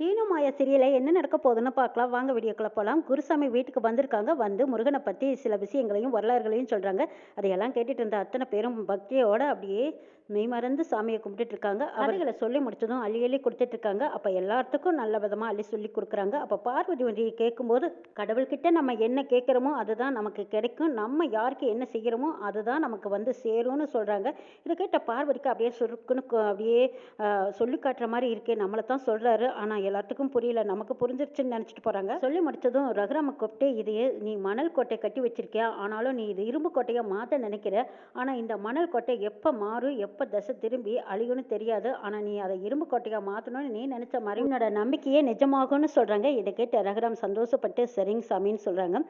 சீனு மாயா சீரியலில் என்ன நடக்க போகுதுன்னு பார்க்கலாம். வாங்க வீடியோக்குள்ள போகலாம் குருசாமி வீட்டுக்கு வந்திருக்காங்க. வந்து முருகனை பற்றி சில விஷயங்களையும் வரலாறுகளையும் சொல்கிறாங்க அதையெல்லாம் கேட்டுட்டு இருந்த அத்தனை பேரும் பக்தியோட அப்படியே மெய் மறந்து சாமியை கும்பிட்டுட்டு இருக்காங்க அவர்களை சொல்லி முடிச்சதும் அள்ளி அள்ளி கொடுத்துட்டு இருக்காங்க அப்போ எல்லாத்துக்கும் நல்ல விதமாக அள்ளி சொல்லி கொடுக்குறாங்க. அப்போ பார்வதி வந்து கேட்கும்போது கடவுள்கிட்ட நம்ம என்ன கேட்குறோமோ அதுதான் நமக்கு கிடைக்கும். நம்ம யாருக்கு என்ன செய்கிறோமோ அதுதான் நமக்கு வந்து சேரும்னு சொல்கிறாங்க இதை கேட்ட பார்வதிக்கு அப்படியே சுருக்குன்னு அப்படியே சொல்லி காட்டுற மாதிரி இருக்கே நம்மளை தான் சொல்கிறாரு ஆனால் எல்லாத்துக்கும் புரியல. நமக்கு புரிஞ்சிருச்சுன்னு நினச்சிட்டு போகிறாங்க சொல்லி முடிச்சதும் ரகுராம கூப்பிட்டு இதையே நீ மணல் கோட்டை கட்டி வச்சிருக்கியா? ஆனாலும் நீ இது இரும்பு கோட்டையை மாற்ற நினைக்கிற. ஆனால் இந்த மணல் கோட்டை எப்போ மாறும்? எப்போ தசை திரும்பி அழியும்னு தெரியாது. ஆனால் நீ அதை இரும்பு கோட்டையாக மாற்றணும்னு நீ நினச்ச மாதிரி உன்னோட நம்பிக்கையே நிஜமாகும்னு சொல்கிறாங்க இதை கேட்டு ரகுராம் சந்தோஷப்பட்டு சரிங்க சாமின்னு சொல்கிறாங்க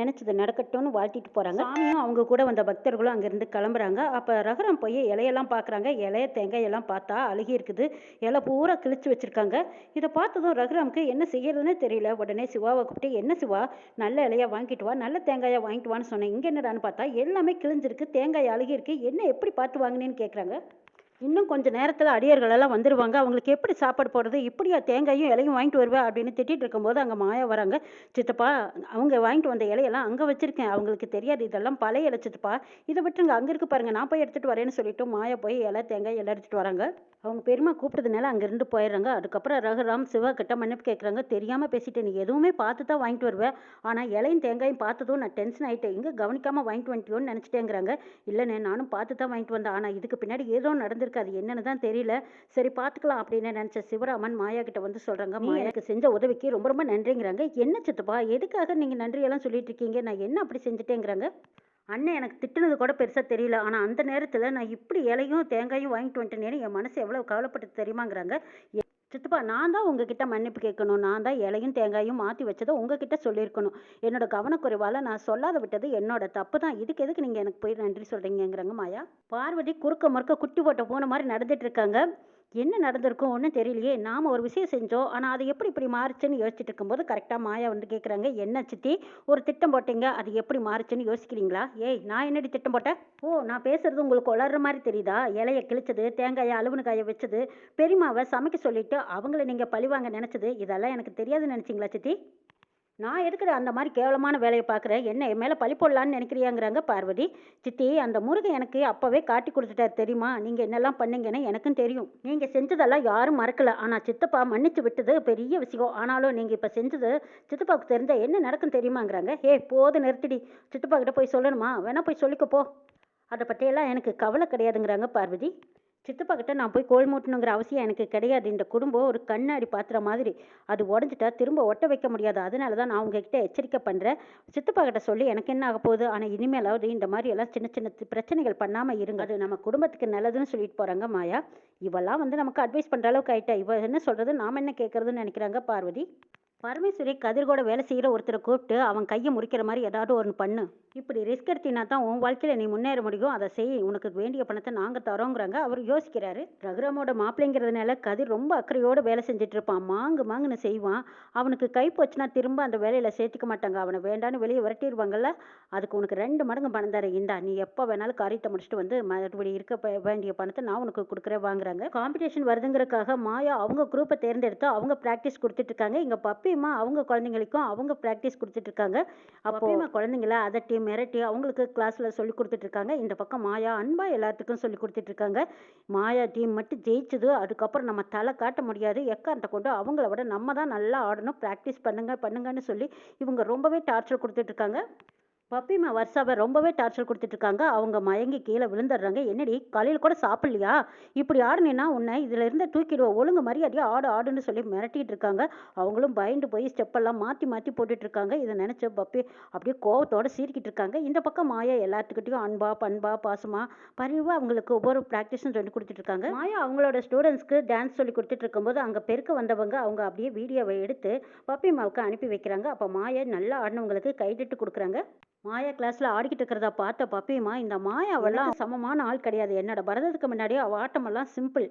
நினச்சது நடக்கட்டும்னு வாழ்த்திட்டு போகிறாங்க சாமியும் அவங்க கூட வந்த பக்தர்களும் அங்கேருந்து கிளம்புறாங்க. அப்போ ரகுராம் போய் இலையெல்லாம் பார்க்குறாங்க இலைய தேங்காயெல்லாம் பார்த்தா அழுகி இருக்குது. இலை பூரா கிழிச்சு வச்சிருக்காங்க. இதை பார்த்ததும் ரகுராமுக்கு என்ன செய்யறதுன்னு தெரியல. உடனே சிவாவை கூப்பிட்டு என்ன சிவா நல்ல இலையா வாங்கிட்டு வா நல்ல தேங்காயை வாங்கிட்டு வான்னு சொன்னேன் இங்கே என்னடான்னு பார்த்தா எல்லாமே கிழிஞ்சிருக்கு தேங்காய் அழுகி இருக்கு என்ன எப்படி பார்த்து வாங்கினேன்னு கேட்குறாங்க product இன்னும் கொஞ்சம் நேரத்தில் அடியர்களெல்லாம் வந்துடுவாங்க அவங்களுக்கு எப்படி சாப்பாடு போடுறது? இப்படியா தேங்காயும் இலையும் வாங்கிட்டு வருவேன் அப்படின்னு திட்டிகிட்டு இருக்கும்போது அங்கே மாயா வராங்க. சித்தப்பா அவங்க வாங்கிட்டு வந்த இலையெல்லாம் அங்கே வச்சுருக்கேன். அவங்களுக்கு தெரியாது. இதெல்லாம் பழைய இலை சித்தப்பா. இதை விட்டுருங்க. அங்கே இருக்கு பாருங்க. நான் போய் எடுத்துகிட்டு வரேன்னு சொல்லிட்டு மாயா போய் இலை தேங்காய் எல்லாம் எடுத்துகிட்டு வராங்க. அவங்க பெருமா கூப்பிட்டதுனால அங்கேருந்து போயிடுறாங்க. அதுக்கப்புறம் ரகுராம் சிவா கிட்ட மன்னிப்பு கேட்குறாங்க தெரியாமல் பேசிட்டு நீ எதுவுமே பார்த்து தான் வாங்கிட்டு வருவேன் ஆனால் இலையும் தேங்காயும் பார்த்ததும் நான் டென்ஷன் ஆகிட்டேன் எங்கே கவனிக்காமல் வாங்கிட்டு வந்துட்டியோன்னு நினச்சிட்டேங்கிறாங்க. இல்லைண்ணே நானும் பார்த்து தான் வாங்கிட்டு வந்தேன். ஆனால் இதுக்கு பின்னாடி ஏதோ நடந்து நடந்திருக்கு அது என்னன்னு தான் தெரியல. சரி பார்த்துக்கலாம் அப்படின்னு நினச்ச சிவராமன் மாயா கிட்ட வந்து சொல்கிறாங்க மாயாக்கு செஞ்ச உதவிக்கு ரொம்ப ரொம்ப நன்றிங்கிறாங்க. என்ன சித்தப்பா எதுக்காக நீங்கள் நன்றியெல்லாம் சொல்லிட்டு இருக்கீங்க? நான் என்ன அப்படி செஞ்சுட்டேங்கிறாங்க? அண்ணன் எனக்கு திட்டுனது கூட பெருசாக தெரியல. ஆனால் அந்த நேரத்தில் நான் இப்படி இலையும் தேங்காயும் வாங்கிட்டு வந்துட்டேனேன்னு என் மனசு எவ்வளோ கவலைப்பட்டு தெரியுமாங்கிறாங்க. சித்தப்பா நான் தான் உங்ககிட்ட மன்னிப்பு கேட்கணும். நான் தான் இலையும் தேங்காயும் மாற்றி வச்சதை உங்ககிட்ட சொல்லியிருக்கணும். என்னோட கவனக்குறைவால் நான் சொல்லாத விட்டது என்னோட தப்பு தான். இதுக்கு எதுக்கு நீங்கள் எனக்கு போய் நன்றி சொல்கிறீங்கிறாங்க மாயா? பார்வதி குறுக்க முறுக்க குட்டி போட்ட போன மாதிரி நடந்துட்டு இருக்காங்க. என்ன நடந்திருக்கும் ஒன்றும் தெரியலையே. நாம் ஒரு விஷயம் செஞ்சோம். ஆனால் அது எப்படி இப்படி மாறுச்சுன்னு யோசிச்சுட்டு இருக்கும்போது கரெக்டாக மாயா வந்து கேட்குறாங்க என்ன சித்தி ஒரு திட்டம் போட்டீங்க அது எப்படி மாறுச்சுன்னு யோசிக்கிறீங்களா? ஏய் நான் என்னடி திட்டம் போட்டேன்? ஓ நான் பேசுறது உங்களுக்கு உளர்ற மாதிரி தெரியுதா? இலையை கிழிச்சது தேங்காயை அலுவனு காய வச்சது பெரியம்மாவை சமைக்க சொல்லிட்டு அவங்கள நீங்கள் பழிவாங்க நினச்சது இதெல்லாம் எனக்கு தெரியாதுன்னு நினச்சிங்களா சித்தி? நான் எதுக்குடா அந்த மாதிரி கேவலமான வேலையை பார்க்குறேன் என்ன என் மேலே பழி போடலான்னு நினைக்கிறியாங்கிறாங்க பார்வதி. சித்தி அந்த முருகன் எனக்கு அப்போவே காட்டி கொடுத்துட்டார் தெரியுமா? நீங்கள் என்னெல்லாம் பண்ணீங்கன்னு எனக்கும் தெரியும். நீங்கள் செஞ்சதெல்லாம் யாரும் மறக்கலை. ஆனால் சித்தப்பா மன்னிச்சு விட்டது பெரிய விஷயம். ஆனாலும் நீங்கள் இப்போ செஞ்சது சித்தப்பாவுக்கு தெரிஞ்சால் என்ன நடக்கும் தெரியுமாங்கிறாங்க. ஏ போது நிறுத்திடி. சித்தப்பா கிட்ட போய் சொல்லணுமா? வேணா போய் சொல்லிக்கப்போ அதை பற்றியெல்லாம் எனக்கு கவலை கிடையாதுங்கிறாங்க பார்வதி. சித்தப்பா கிட்ட நான் போய் கோல் மூட்டணுங்கிற அவசியம் எனக்கு கிடையாது. இந்த குடும்பம் ஒரு கண்ணாடி பாத்திரம் மாதிரி. அது உடஞ்சிட்டா திரும்ப ஒட்ட வைக்க முடியாது. அதனால தான் நான் உங்ககிட்ட எச்சரிக்கை பண்ணுறேன் சித்தப்பா கிட்ட சொல்லி எனக்கு என்ன ஆக போகுது? ஆனால் இனிமேலாவது இந்த மாதிரி எல்லாம் சின்ன சின்ன பிரச்சனைகள் பண்ணாமல் இருங்க. அது நம்ம குடும்பத்துக்கு நல்லதுன்னு சொல்லிட்டு போகிறாங்க மாயா. இவெல்லாம் வந்து நமக்கு அட்வைஸ் பண்ணுற அளவுக்கு ஆயிட்டா. இவ என்ன சொல்கிறது நாம் என்ன கேட்குறதுன்னு நினைக்கிறாங்க பார்வதி? பரமேஸ்வரி கதிர்கோட வேலை செய்கிற ஒருத்தரை கூப்பிட்டு அவன் கையை முறிக்கிற மாதிரி ஏதாவது ஒன்று பண்ணு. இப்படி ரிஸ்க் எடுத்தினா தான் உன் வாழ்க்கையில் நீ முன்னேற முடியும். அதை செய். உனக்கு வேண்டிய பணத்தை நாங்கள் தரோங்கிறாங்க. அவர் யோசிக்கிறாரு. ரகுராமோட மாப்பிள்ளைங்கிறதுனால கதிர் ரொம்ப அக்கறையோடு வேலை செஞ்சுட்டு இருப்பான். மாங்கு மாங்குன்னு செய்வான். அவனுக்கு கை போச்சுன்னா திரும்ப அந்த வேலையில் சேர்த்துக்க மாட்டாங்க. அவனை வேண்டான்னு வெளியே விரட்டிடுவாங்கல்ல. அதுக்கு உனக்கு ரெண்டு மடங்கு பணம் தரேன். இந்தா நீ எப்போ வேணாலும் காரியத்தை முடிச்சுட்டு வந்து மறுபடி இருக்க வேண்டிய பணத்தை நான் உனக்கு கொடுக்குறேன் வாங்குறாங்க. காம்படிஷன் வருதுங்கிறதுக்காக மாயா அவங்க குரூப்பை தேர்ந்தெடுத்து அவங்க ப்ராக்டிஸ் கொடுத்துட்டு இருக்காங்க. இங்கே அப்பயுமா அவங்க குழந்தைங்களுக்கும் அவங்க ப்ராக்டிஸ் கொடுத்துட்ருக்காங்க. அப்பயுமா குழந்தைங்கள அதட்டி மிரட்டி அவங்களுக்கு கிளாஸில் சொல்லி கொடுத்துட்ருக்காங்க. இந்த பக்கம் மாயா அன்பா எல்லாத்துக்கும் சொல்லி கொடுத்துட்ருக்காங்க. மாயா டீம் மட்டும் ஜெயிச்சது அதுக்கப்புறம் நம்ம தலை காட்ட முடியாது. எக்காரத்தை கொண்டு அவங்கள விட நம்ம தான் நல்லா ஆடணும். ப்ராக்டிஸ் பண்ணுங்க பண்ணுங்கன்னு சொல்லி இவங்க ரொம்பவே டார்ச்சர் கொடுத்துட்ருக்காங்க. பப்பிமா வர்ஷாவை ரொம்பவே டார்ச்சர் கொடுத்துட்டு இருக்காங்க அவங்க மயங்கி கீழே விழுந்துடுறாங்க. என்னடி காலையில் கூட சாப்பிடலையா? இப்படி ஆடுனேன்னா உன்னை இதில் இருந்து தூக்கிடுவோம் ஒழுங்கு மரியாதையாக ஆடு ஆடுன்னு சொல்லி மிரட்டிட்டு இருக்காங்க அவங்களும் பயந்து போய் ஸ்டெப்பெல்லாம் மாற்றி மாற்றி போட்டுட்டு இருக்காங்க இதை நினச்ச பப்பி அப்படியே கோபத்தோட சீர்கிட்டு இருக்காங்க இந்த பக்கம் மாயா எல்லாத்துக்கிட்டையும் அன்பா பண்பா பாசமா பரிவாக அவங்களுக்கு ஒவ்வொரு ப்ராக்டிஸும் சொல்லி கொடுத்துட்டு இருக்காங்க மாயா அவங்களோட ஸ்டூடெண்ட்ஸ்க்கு டான்ஸ் சொல்லி கொடுத்துட்டு இருக்கும்போது அங்கே பெருக்க வந்தவங்க அவங்க அப்படியே வீடியோவை எடுத்து பப்பிமாவுக்கு அனுப்பி வைக்கிறாங்க. அப்போ மாயா நல்லா ஆடினவங்களுக்கு கைதிட்டு கொடுக்குறாங்க. மாயா கிளாஸ்ல ஆடிக்கிட்டு இருக்கிறத பார்த்த பப்பியம்மா இந்த மாயாவெல்லாம் சமமான ஆள் கிடையாது. என்னோட பரதத்துக்கு முன்னாடி அவ ஆட்டமெல்லாம் சிம்பிள்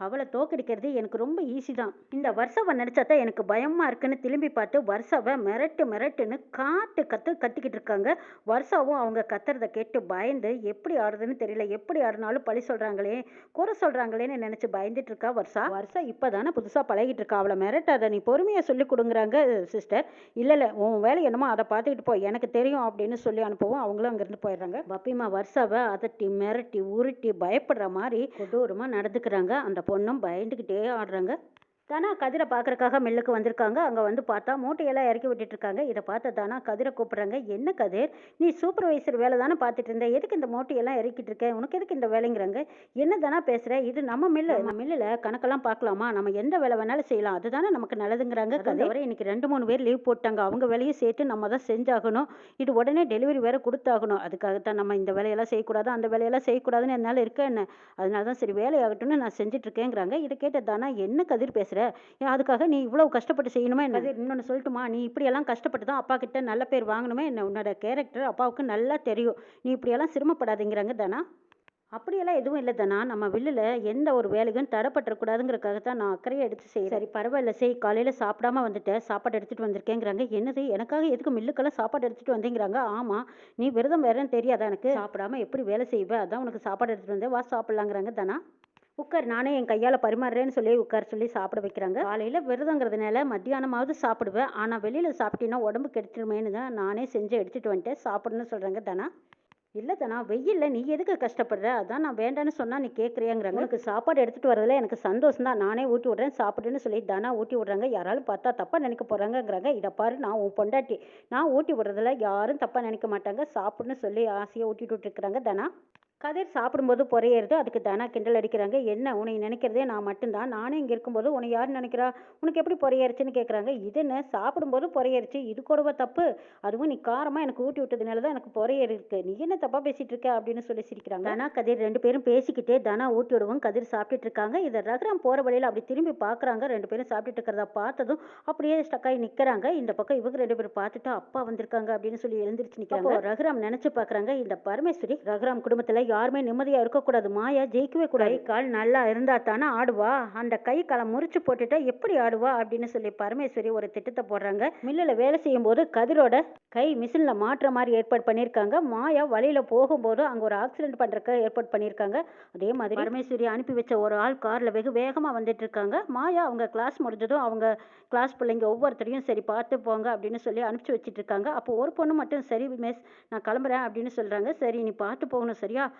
அவளை தோக்கடிக்கிறது எனக்கு ரொம்ப ஈஸி தான். இந்த வருஷாவை நினச்சா தான் எனக்கு பயமாக இருக்குன்னு திரும்பி பார்த்து வருஷாவை மிரட்டு மிரட்டுன்னு காட்டு கத்து கத்திக்கிட்டு இருக்காங்க. வருஷாவும் அவங்க கத்துறத கேட்டு பயந்து எப்படி ஆடுறதுன்னு தெரியல. எப்படி ஆடினாலும் பழி சொல்கிறாங்களே குறை சொல்கிறாங்களேன்னு நினச்சி பயந்துட்டு இருக்கா வருஷா. வருஷா இப்போ தானே புதுசாக பழகிட்டு இருக்கா. அவளை மிரட்டாத நீ பொறுமையாக சொல்லி கொடுங்குறாங்க சிஸ்டர் இல்லை இல்லை உன் வேலை என்னமோ அதை பார்த்துக்கிட்டு போ. எனக்கு தெரியும் அப்படின்னு சொல்லி அனுப்பவும் அவங்களும் அங்கேருந்து போயிடுறாங்க. பப்பிமா வருஷாவை அதட்டி மிரட்டி உருட்டி பயப்படுற மாதிரி கொடூரமாக நடந்துக்கிறாங்க. அந்த பொண்ணும் பயந்துக்கிட்டே ஆடுறாங்க. தானா கதிரை பார்க்கறக்காக மில்லுக்கு வந்திருக்காங்க. அங்கே வந்து பார்த்தா மூட்டையெல்லாம் இறக்கி விட்டுட்டு இருக்காங்க இதை பார்த்த தானா கதிரை கூப்பிட்றாங்க. என்ன கதிர்? நீ சூப்பர்வைசர் வேலை தானே பார்த்துட்டு இருந்த? எதுக்கு இந்த மூட்டையெல்லாம் இறக்கிட்டு இருக்க? உனக்கு எதுக்கு இந்த வேலைங்கிறாங்க? என்ன தானே பேசுகிற இது நம்ம மில்லு. நம்ம மில்லில் கணக்கெல்லாம் பார்க்கலாமா? நம்ம எந்த வேலை வேணாலும் செய்யலாம். அதுதானே நமக்கு நல்லதுங்கிறாங்க கதிரை. இன்னைக்கு ரெண்டு மூணு பேர் லீவ் போட்டாங்க. அவங்க வேலையும் சேர்த்து நம்ம தான் செஞ்சாகணும். இது உடனே டெலிவரி வேற கொடுத்தாகணும். அதுக்காகத்தான் நம்ம இந்த வேலையெல்லாம் செய்யக்கூடாது அந்த வேலையெல்லாம் செய்யக்கூடாதுன்னு என்னால் இருக்க என்ன? அதனால தான் சரி வேலையாகட்டும்னு நான் செஞ்சுட்டு இருக்கேங்கிறாங்க. இதை கேட்டதானா என்ன கதிர் பேசுகிற அதுக்காக நீ இவ்வளவு கஷ்டப்பட்டு செய்யணுமா என்ன? கதிர். இன்னொன்று சொல்லட்டுமா? நீ இப்படியெல்லாம் கஷ்டப்பட்டு தான் அப்பா கிட்ட நல்ல பேர் வாங்கணுமே? என்ன உன்னோட கேரக்டர் அப்பாவுக்கு நல்லா தெரியும். நீ இப்படியெல்லாம் சிரமப்படாதீங்கிறாங்க தானா. அப்படியெல்லாம் எதுவும் இல்லை தானா. நம்ம வில்லில் எந்த ஒரு வேலைக்கும் தடைப்பட்டுறக்கூடாதுங்கிறதுக்காக தான் நான் அக்கறையை எடுத்து செய்கிறேன் சரி பரவாயில்ல. செய் காலையில் சாப்பிடாம வந்துட்டேன் சாப்பாடு எடுத்துகிட்டு வந்திருக்கேங்கிறாங்க. என்னது? எனக்காக எதுக்கு மில்லுக்கெல்லாம் சாப்பாடு எடுத்துகிட்டு வந்தேங்கிறாங்க? ஆமாம் நீ விரதம் வேறன்னு தெரியாதா எனக்கு? சாப்பிடாம எப்படி வேலை செய்வே? அதான் உனக்கு சாப்பாடு எடுத்துகிட்டு வந்தேன். வா சாப்பிட்லாங்கிறாங்க தானா. உட்கார் நானே என் கையால் பரிமாறுறேன்னு சொல்லி உட்கார் சொல்லி சாப்பிட வைக்கிறாங்க. காலையில் விரதங்கிறதுனால மத்தியானமாவது சாப்பிடுவேன். ஆனால் வெளியில் சாப்பிட்டீங்கன்னா உடம்பு கெடுத்துருமேன்னு தான் நானே செஞ்சு எடுத்துகிட்டு வந்துட்டேன். சாப்பிடணும்னு சொல்கிறாங்க தானா. இல்லை தானா வெயில்ல நீ எதுக்கு கஷ்டப்படுற? அதான் நான் வேண்டான்னு சொன்னால் நீ கேட்குறியாங்கிறாங்க எனக்கு சாப்பாடு எடுத்துகிட்டு வரதுல எனக்கு சந்தோஷம் தான். நானே ஊட்டி விட்றேன் சாப்பிடுன்னு சொல்லி தானா ஊட்டி விட்றாங்க. யாராலும் பார்த்தா தப்பாக நினைக்க போகிறாங்கங்கிறாங்க இதை பாரு நான் உன் பொண்டாட்டி. நான் ஊட்டி விடுறதுல யாரும் தப்பாக நினைக்க மாட்டாங்க. சாப்பிடுன்னு சொல்லி ஆசையாக ஊட்டிட்டு விட்டுருக்குறாங்க தானா. கதிர் சாப்பிடும்போது பொறையறது அதுக்கு தானா கிண்டல் அடிக்கிறாங்க. என்ன உன்னை நினைக்கிறதே நான் மட்டும்தான். நானே இங்கே இருக்கும்போது உன்னை யார் நினைக்கிறா? உனக்கு எப்படி பொறையரிச்சுன்னு கேட்குறாங்க இது என்ன? சாப்பிடும்போது பொறையரிச்சு இது கூடவா தப்பு? அதுவும் நீ காரமாக எனக்கு ஊட்டி விட்டதுனால தான் எனக்கு பொறையர் இருக்கு நீ என்ன தப்பாக பேசிட்டு இருக்க அப்படின்னு சொல்லி சிரிக்கிறாங்க. தானா கதிர் ரெண்டு பேரும் பேசிக்கிட்டே தானா ஊட்டி விடுவோம். கதிர் சாப்பிட்டுட்டு இருக்காங்க இதை ரகுராம் போகிற வழியில் அப்படி திரும்பி பார்க்குறாங்க ரெண்டு பேரும் சாப்பிட்டுட்டு இருக்கிறத பார்த்ததும் அப்படியே ஸ்டக்காகி நிற்கிறாங்க இந்த பக்கம் இவங்க ரெண்டு பேரும் பார்த்துட்டு அப்பா வந்திருக்காங்க. அப்படின்னு சொல்லி எழுந்திருச்சு நிற்கிறாங்க ரகுராம் நினச்சி பார்க்குறாங்க இந்த பரமேஸ்வரி ரகுராம் குடும்பத்தில் யாருமே நிம்மதியா இருக்கக்கூடாது. மாயா ஜெயிக்கவே கூடாது. கால் நல்லா இருந்தா தானே ஆடுவா? அந்த கை காலை முறிச்சு போட்டுட்டா எப்படி ஆடுவா? அப்படின்னு சொல்லி பரமேஸ்வரி ஒரு திட்டத்தை போடுறாங்க. மில்லில் வேலை செய்யும் போது கதிரோட கை மிஷின்ல மாற்ற மாதிரி ஏற்பாடு பண்ணியிருக்காங்க. மாயா வழியில போகும்போது அங்க ஒரு ஆக்சிடென்ட் பண்றதுக்கு ஏற்பாடு பண்ணியிருக்காங்க. அதே மாதிரி பரமேஸ்வரி அனுப்பி வச்ச ஒரு ஆள் கார்ல வெகு வேகமா வந்துட்டு இருக்காங்க மாயா அவங்க கிளாஸ் முடிஞ்சதும் அவங்க கிளாஸ் பிள்ளைங்க ஒவ்வொருத்தரையும் சரி பார்த்து போங்க அப்படின்னு சொல்லி அனுப்பிச்சு வச்சிட்டு இருக்காங்க. அப்போ ஒரு பொண்ணு மட்டும் சரி மிஸ் நான் கிளம்புறேன் அப்படின்னு சொல்றாங்க. சரி நீ பார்த்து போகணும் சரியா?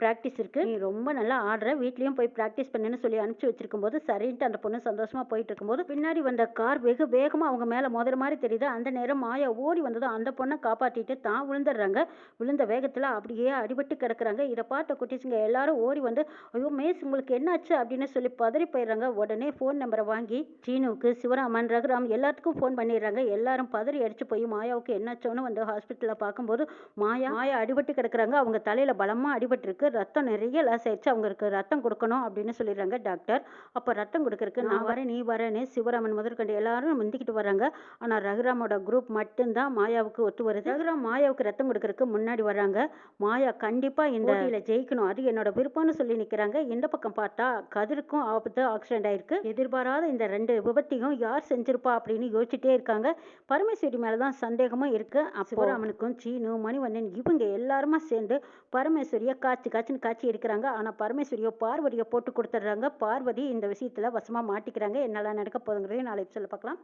ப்ராக்டிஸ் இருக்குது நீ ரொம்ப நல்லா ஆடுற. வீட்லேயும் போய் ப்ராக்டிஸ் பண்ணுன்னு சொல்லி அனுப்பிச்சி வச்சிருக்கும் போது சரின்ட்டு அந்த பொண்ணு சந்தோஷமாக போயிட்டு இருக்கும்போது பின்னாடி வந்த கார் வெகு வேகமாக அவங்க மேலே மோதுற மாதிரி தெரியுது. அந்த நேரம் மாயா ஓடி வந்ததும் அந்த பொண்ணை காப்பாற்றிட்டு தான் விழுந்துடுறாங்க. விழுந்த வேகத்தில் அப்படியே அடிபட்டு கிடக்குறாங்க. இதை பார்த்த குட்டிஸுங்க எல்லாரும் ஓடி வந்து ஐயோ மேஸ் உங்களுக்கு என்னாச்சு? அப்படின்னு சொல்லி பதறி போயிடுறாங்க. உடனே ஃபோன் நம்பரை வாங்கி சீனுவுக்கு சிவராமன் ரகுராம் எல்லாத்துக்கும் ஃபோன் பண்ணிடுறாங்க. எல்லாரும் பதறி அடிச்சு போய் மாயாவுக்கு என்னாச்சோன்னு வந்து ஹாஸ்பிட்டலில் பார்க்கும்போது மாயா மாயா அடிபட்டு கிடக்குறாங்க. அவங்க தலையில் பலமாக அடிபட்டுருக்கு. இருக்கு ரத்தம் நிறைய லாஸ் ஆயிடுச்சு. அவங்களுக்கு ரத்தம் கொடுக்கணும் அப்படின்னு சொல்லிடுறாங்க டாக்டர் அப்போ ரத்தம் கொடுக்கறதுக்கு நான் வரேன் நீ வரேன்னு சிவராமன் முதற்கண்டு எல்லாரும் முந்திக்கிட்டு வராங்க. ஆனா ரகுராமோட குரூப் மட்டும்தான் மாயாவுக்கு ஒத்து வருது. ரகுராம் மாயாவுக்கு ரத்தம் கொடுக்கறதுக்கு முன்னாடி வராங்க. மாயா கண்டிப்பா இந்த போட்டியில ஜெயிக்கணும். அது என்னோட விருப்பம்னு சொல்லி நிக்கிறாங்க. இந்த பக்கம் பார்த்தா கதிருக்கும் ஆபத்து ஆக்சிடென்ட் ஆயிருக்கு. எதிர்பாராத இந்த ரெண்டு விபத்தையும் யார் செஞ்சிருப்பா அப்படின்னு யோசிச்சுட்டே இருக்காங்க. பரமேஸ்வரி மேலதான் சந்தேகமும் இருக்கு. அப்போ சிவராமனுக்கும் சீனு மணிவண்ணன் இவங்க எல்லாருமா சேர்ந்து பரமேஸ்வரியை காய்ச்சி காய்ச்சின்னு காட்சி எடுக்கிறாங்க. ஆனால் பரமேஸ்வரியோ பார்வதியை போட்டு கொடுத்துட்றாங்க. பார்வதி இந்த விஷயத்தில் வசமாக மாட்டிக்கிறாங்க. என்னெல்லாம் நடக்க போகுதுங்கிறதையும் நாளைக்கு சொல்ல பார்க்கலாம்.